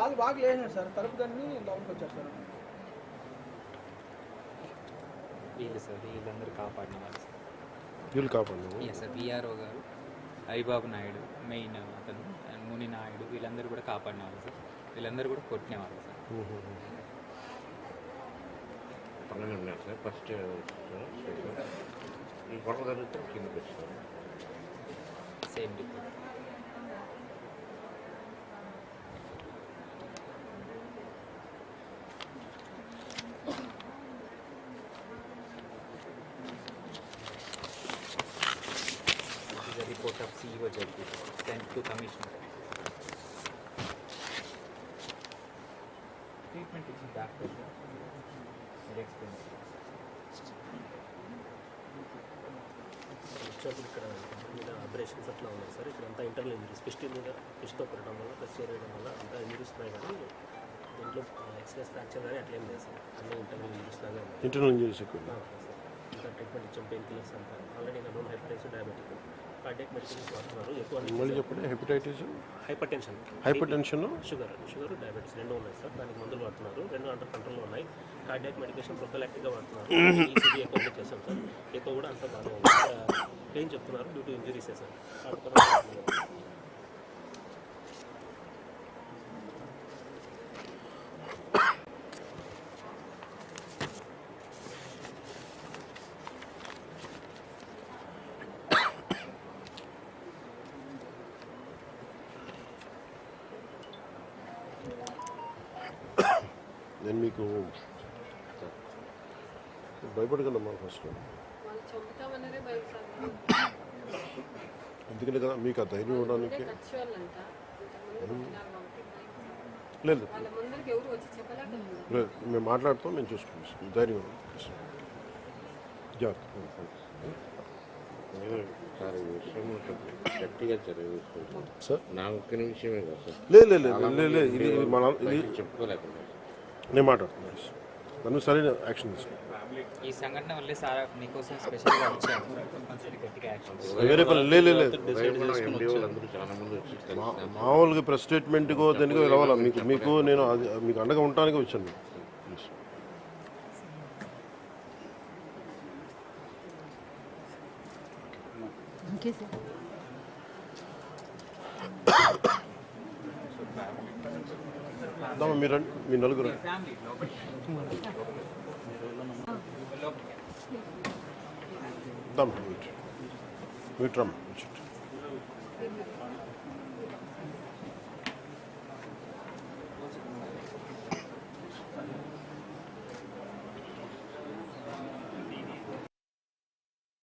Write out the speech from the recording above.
కాలు బాగా లేనాడు సార్ తలుపు దాన్ని లోపలికి వచ్చారు సార్. వీళ్ళు సార్ వీళ్ళందరూ కాపాడిన వాళ్ళు సార్ వీళ్ళు కాపాడు ఎస్ సార్ విఆర్ఓ గారు హరిబాబు నాయుడు మెయిన్ అతను అండ్ ముని నాయుడు వీళ్ళందరూ కూడా కాపాడిన వాళ్ళు సార్? వీళ్ళందరూ కూడా కొట్టిన వాళ్ళు సార్ ఉన్నారు సార్? ఫస్ట్ ఈ గొడవ జరిగితే కిందకి వచ్చారు. Same depot of CEO Jagdish sent to Commissioner. Treatment is back pressure. Very expensive. వచ్చేప్పుడు ఇక్కడ మీద అబ్రేషన్స్ అట్లా ఉన్నాయి సార్ ఇక్కడ అంతా ఇంటర్నల్ ఇంజరీస్ ఫిస్ట్ మీద ఫిష్తో కొట్టడం వల్ల ప్రెస్ చేయడం వల్ల అంతా ఇంజరీస్ ఉన్నాయి కానీ దీంట్లో ఎక్స్ప్రెస్ ఫ్రాక్చర్ కానీ అట్లేం లేదు సార్ అన్నీ ఇంటర్నల్ ఇంజరీస్ లాగా ఉన్నాయి ఇంటర్నల్ ఇంజరీస్ ఎక్కువ ఆ, ఓకే సార్ ఇంకా ట్రీట్మెంట్ ఇచ్చాం పెయిన్ కిల్లర్స్ అంతా ఆల్రెడీ నా known hypertension diabetic cardiac medicines వాడుతున్నారు ఎక్కువ మళ్ళీ చెప్పండి hepatitis? Hypertension hypertension sugar sugar diabetes రెండు ఉన్నాయి సార్. దానికి మందులు వాడుతున్నారు. రెండు అండర్ కంట్రోల్లో ఉన్నాయి. కార్డియాక్ మెడికేషన్ ప్రొఫైలాక్టిక్గా వాడుతున్నారు. ఈసీజీ ఎక్కువ కూడా చేస్తాం సార్. ఎక్కువ కూడా అంతా ఉంది. పెయిన్ చెప్తున్నారు? డ్యూ టు ఇంజరీసే సార్. నేను మీకు భయపడగలమ్మా ఫస్ట్. ఎందుకంటే కదా మీకు ఆ ధైర్యం ఇవ్వడానికి భయం. లేదు. వాళ్ళ ముందరికి ఎవరు వచ్చి చెప్పలేకపోతున్నారు? లేదు మేము మాట్లాడుతాం మేము చూసుకుంటాం. ధైర్యం. జాగ్రత్త. సార్ నా ఒక్క నిమిషమే కదా సార్. లేదు లేదు లేదు ఇది ఇది మన ఇది చెప్పుకోలేకుండా నేను మాట్లాడుతున్నాను నన్ను సరైన యాక్షన్ తీసుకుంటాను ఈ సంఘటన వల్లే సార్ మీకోసం స్పెషల్గా యాక్షన్ వేరే పని లేదు మామూలుగా ప్రెస్ స్టేట్మెంట్కో దేనికో రావాలా? మీకు మీకు నేను అది మీకు అండగా ఉండటానికి వచ్చాను. ప్లీజ్ దమ్మ మీరు మీ నలుగురు రండి. ఫ్యామిలీ